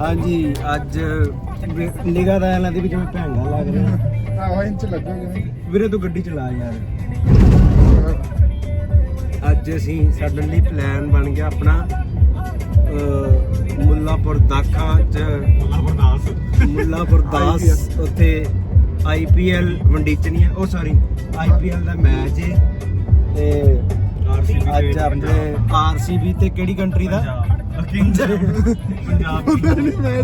ਹਾਂਜੀ ਅੱਜ ਨਿਗਾਹ ਦਾ ਇਹਨਾਂ ਦੀ ਵੀ ਜਿਵੇਂ ਭੈਂਗਾ ਲੱਗ ਰਿਹਾ ਆਹ ਇੰਚ ਲੱਗੋਗੇ ਵੀਰੇ ਤੂੰ ਗੱਡੀ ਚਲਾ ਯਾਰ। ਅੱਜ ਅਸੀਂ ਸਡਨਲੀ ਪਲਾਨ ਬਣ ਗਿਆ ਆਪਣਾ ਮੁੱਲਾਪੁਰ ਦਾਖਾ ਚ ਮੁੱਲਾਪੁਰ ਦਾਸ। ਉੱਥੇ ਆਈਪੀਐਲ ਮੰਡੀਚਨੀ ਹੈ ਉਹ ਸੌਰੀ ਆਈਪੀਐਲ ਦਾ ਮੈਚ ਹੈ ਤੇ ਅੱਜ ਆਪਣੇ ਆਰਸੀਬੀ ਤੇ ਕਿਹੜੀ ਕੰਟਰੀ ਦਾ? ਮੈਚ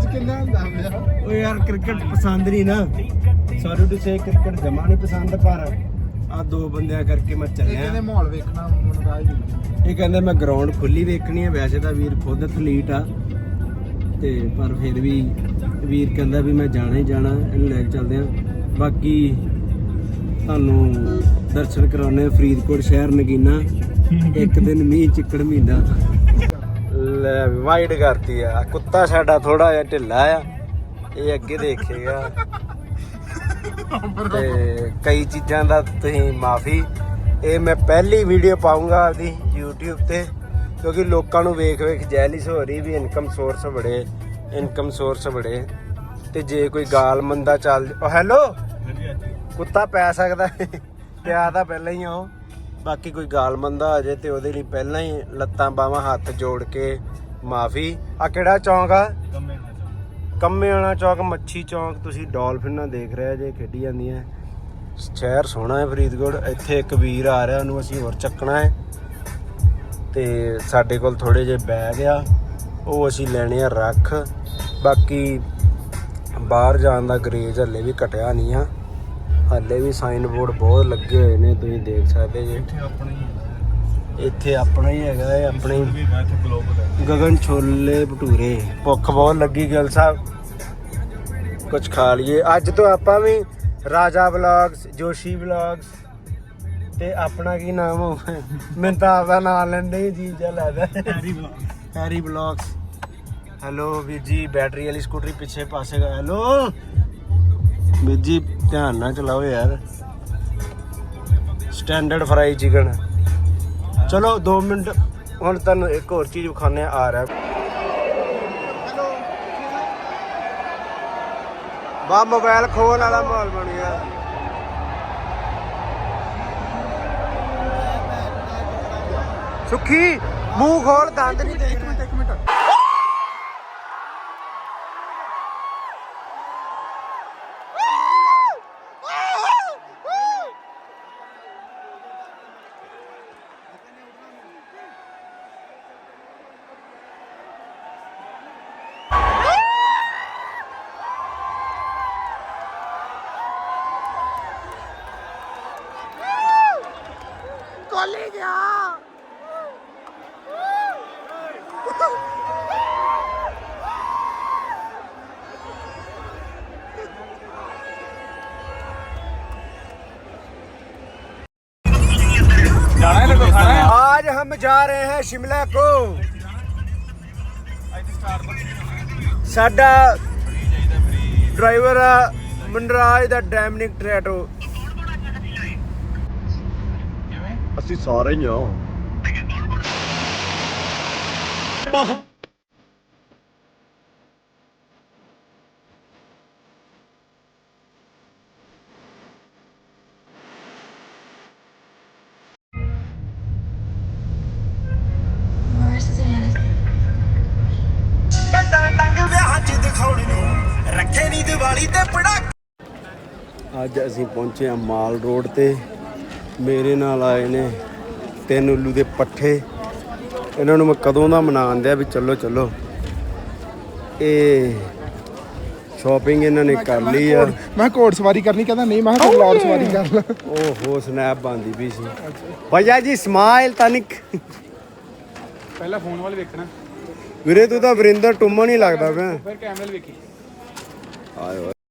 ਕਿੰਨਾ ਹੁੰਦਾ ਪਿਆ ਉਹ ਯਾਰ ਕ੍ਰਿਕਟ ਪਸੰਦ ਨਹੀਂ ਨਾ। ਸੌਰੀ ਟੂ ਸੇ ਕ੍ਰਿਕਟ ਜਮਾ ਨਹੀਂ ਪਸੰਦ ਪਰ ਆ ਦੋ ਬੰਦਿਆਂ ਕਰਕੇ ਮੈਂ ਇਹ ਚੱਲਿਆ ਕਹਿੰਦੇ ਮਾਹੌਲ ਵੇਖਣਾ ਹੁਣ ਰਾਜ ਇਹ ਕਹਿੰਦਾ ਮੈਂ ਗਰਾਊਂਡ ਖੁੱਲੀ ਵੇਖਣੀ ਹੈ ਵੈਸੇ ਤਾਂ ਵੀਰ ਖੁਦ ਐਥਲੀਟ ਆ। ਤੇ ਪਰ ਫਿਰ ਵੀ ਵੀਰ ਕਹਿੰਦਾ ਵੀ ਮੈਂ ਜਾਣਾ ਹੀ ਜਾਣਾ ਇਹਨੂੰ ਲੈ ਕੇ ਚੱਲਦੇ ਆ। ਬਾਕੀ ਤੁਹਾਨੂੰ ਦਰਸ਼ਨ ਕਰਾਉਣੇ ਫਰੀਦਕੋਟ ਸ਼ਹਿਰ ਨਗੀਨਾ। ਇੱਕ ਦਿਨ ਮੀਂਹ ਚਿੱਕੜ ਮਹੀਨਾ। ਲੈ ਵਾਈਡ ਕਰਤੀ ਆ। ਕੁੱਤਾ ਸਾਡਾ ਥੋੜਾ ਜਿਹਾ ਢਿੱਲਾ ਆ। ਇਹ ਅੱਗੇ ਦੇਖੇਗਾ। ਤੇ ਕਈ ਚੀਜ਼ਾਂ ਦਾ ਤੁਸੀਂ ਮਾਫੀ। ਇਹ ਮੈਂ ਪਹਿਲੀ ਵੀਡੀਓ ਪਾਉਂਗਾ ਆਪਦੀ YouTube ਤੇ ਕਿਉਂਕਿ ਲੋਕਾਂ ਨੂੰ ਵੇਖ ਵੇਖ ਜੈਲਿਸ ਹੋ ਰਹੀ ਵੀ ਇਨਕਮ ਸੋਰਸ ਬੜੇ ਇਨਕਮ ਸੋਰਸ ਬੜੇ। ਤੇ ਜੇ ਕੋਈ ਗਾਲ ਮੰਦਾ ਚੱਲ ਓ ਹੈਲੋ ਕੁੱਤਾ ਪੈ ਸਕਦਾ। ਹੈ। ਪਿਆ ਤਾਂ ਪਹਿਲਾਂ ਹੀ ਆ ਉਹ। ਬਾਕੀ ਕੋਈ ਗਾਲ ਮੰਦਾ ਆ ਜੇ ਤੇ ਉਹਦੇ ਲਈ ਪਹਿਲਾਂ ਹੀ ਲੱਤਾਂ ਬਾਹਾਂ ਹੱਥ ਜੋੜ ਕੇ ਮਾਫੀ। ਆ ਕਿਹੜਾ ਚੌਂਕ ਆ? ਕੰਮੇ ਵਾਲਾ ਚੌਕ, ਮੱਛੀ ਚੌਂਕ। ਤੁਸੀਂ ਡਾਲਫਿਨਾਂ ਦੇਖ ਰਹੇ ਜੇ ਖੇਡੀ ਜਾਂਦੀਆਂ ਸ਼ਹਿਰ ਸੋਹਣਾ ਹੈ ਫਰੀਦਕੋਟ। ਇੱਥੇ ਇੱਕ ਵੀਰ ਆ ਰਿਹਾ, ਉਹਨੂੰ ਅਸੀਂ ਹੋਰ ਚੱਕਣਾ ਹੈ। ਤੇ ਸਾਡੇ ਕੋਲ ਥੋੜੇ ਜਿਹੇ ਬੈਗ ਆ। ਉਹ ਅਸੀਂ ਲੈਣੇ ਆ ਰੱਖ। ਬਾਕੀ ਬਾਹਰ ਜਾਣ ਦਾ ਗਰੇਜ ਹੱਲੇ ਵੀ ਘਟਿਆ ਨਹੀਂ ਆ। ਹੱਲੇ ਵੀ ਸਾਈਨ ਬੋਰਡ ਬਹੁਤ ਲੱਗੇ ਹੋਏ ਨੇ ਤੁਸੀਂ ਦੇਖ ਸਕਦੇ ਜੇ। ਇੱਥੇ ਆਪਣਾ ਹੀ ਹੈਗਾ। ਹੈ ਆਪਣੇ ਹੀ ਗਗਨ ਛੋਲੇ ਭਟੂਰੇ। ਭੁੱਖ ਬਹੁਤ ਲੱਗੀ ਗਿਲ ਸਾਹਿਬ। ਕੁਝ ਖਾ ਲਈਏ। ਅੱਜ ਤੋਂ ਆਪਾਂ ਵੀ ਰਾਜਾ ਵਲੌਗਸ ਜੋਸ਼ੀ ਵਲੌਗਸ ਤੇ ਆਪਣਾ ਕੀ ਨਾਮ ਹੋ ਮੈਨੂੰ ਤਾਂ ਆਪਦਾ ਨਾਮ ਲੈਂਦੇ ਹੀ ਜੀ ਜਾ ਲੱਗਦਾ। ਹੈਰੀ ਵਲੌਗਸ ਹੈਲੋ ਵੀਰ ਜੀ ਬੈਟਰੀ ਵਾਲੀ ਸਕੂਟਰੀ ਪਿੱਛੇ ਪਾਸੇ ਹੈਲੋ ਵੀਰ ਜੀ, ਧਿਆਨ ਨਾਲ ਚਲਾਓ ਯਾਰ। ਸਟੈਂਡਰਡ ਫਰਾਈ ਚਿਕਨ ਚਲੋ 2 ਮਿੰਟ, ਹੁਣ ਤੁਹਾਨੂੰ ਇੱਕ ਹੋਰ ਚੀਜ਼ ਵਿਖਾਣੇ ਆ ਰਿਹਾ। ਬਾ ਮੋਬਾਈਲ ਖੋਣ ਵਾਲਾ ਮਾਹੌਲ ਬਣ ਗਿਆ। ਸੁਖੀ, ਮੂੰਹ ਖੋਲ, ਦੰਦ ਨਹੀਂ ਦੇਖ ਮਿੰਟ, ਇੱਕ ਮਿੰਟ। आज हम जा रहे हैं शिमला को ਸਾਡਾ ਡਰਾਈਵਰ ਆ ਮਨਰਾਜ ਦਾ ਡੈਮਨਿਕ ਟਰੈਟੋ ਅਸੀਂ ਸਾਰੇ ਹੀ ਆ ਅੱਜ ਅਸੀਂ ਪਹੁੰਚੇ ਆ ਮਾਲ ਰੋਡ ਤੇ। ਮੇਰੇ ਨਾਲ ਆਏ ਨੇ ਤਿੰਨ ਉੱਲੂ ਦੇ ਪੱਠੇ। ਇਹਨਾਂ ਨੂੰ ਮੈਂ ਕਦੋਂ ਦਾ ਮਨਾਉਣ ਦਿਆ ਵੀ ਚੱਲੋ ਚੱਲੋ। ਇਹ ਸ਼ਾਪਿੰਗ ਇਹਨਾਂ ਨੇ ਕਰ ਲਈ ਆ। ਮੈਂ ਘੋੜ ਸਵਾਰੀ ਕਰਨੀ ਕਹਿੰਦਾ ਨਹੀਂ ਮੈਂ ਕਿਹਾ ਵਲੌਗ ਸਵਾਰੀ ਕਰ ਲੈ। ਓਹੋ ਸਨੈਪ ਬੰਦੀ ਵੀ ਸੀ। ਭਈਆ ਜੀ ਸਮਾਈਲ ਤਨਿਕ ਪਹਿਲਾਂ ਫੋਨ ਵੱਲ ਵੇਖਣਾ। ਵੀਰੇ ਤੂੰ ਤਾਂ ਵਰਿੰਦਰ ਟੁੰਮਣ ਹੀ ਲੱਗਦਾ ਪਿਆ। ਫਿਰ ਕੈਮਰੇ ਵੇਖੀ।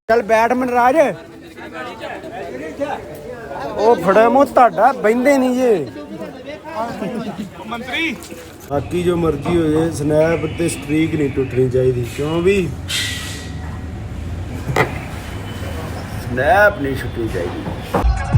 ਚੱਲ ਬੈਠ ਮਨਰਾਜ ਉਹ ਫੜਾ ਮੂੰਹ ਤੁਹਾਡਾ ਬੈੰਦੇ ਨਹੀਂ ਜੇ। ਮੰਤਰੀ। ਬਾਕੀ ਜੋ ਮਰਜ਼ੀ ਹੋ ਜਾਏ ਸਨੈਪ ਤੇ ਸਟ੍ਰੀਕ ਨਹੀਂ ਟੁੱਟਣੀ ਚਾਹੀਦੀ ਕਿਉਂ ਵੀ? ਸਨੈਪ ਨਹੀਂ ਛੁੱਟਣੀ ਚਾਹੀਦੀ।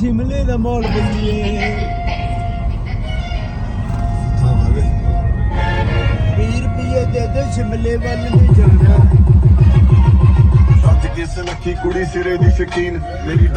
ਸ਼ਿਮਲੇ ਦਾ ਮੌਲ ਬੱਲੀਏ 20 ਰੁਪਏ ਦੇ ਦੇ ਸ਼ਿਮਲੇ ਵੱਲ ਨੂੰ ਜਾਣਾ ਸੱਜ ਕਿਸ ਲੱਖੀ ਕੁੜੀ ਸਿਰੇ ਦੀ ਸ਼ਕੀਨ, ਮੇਰੀ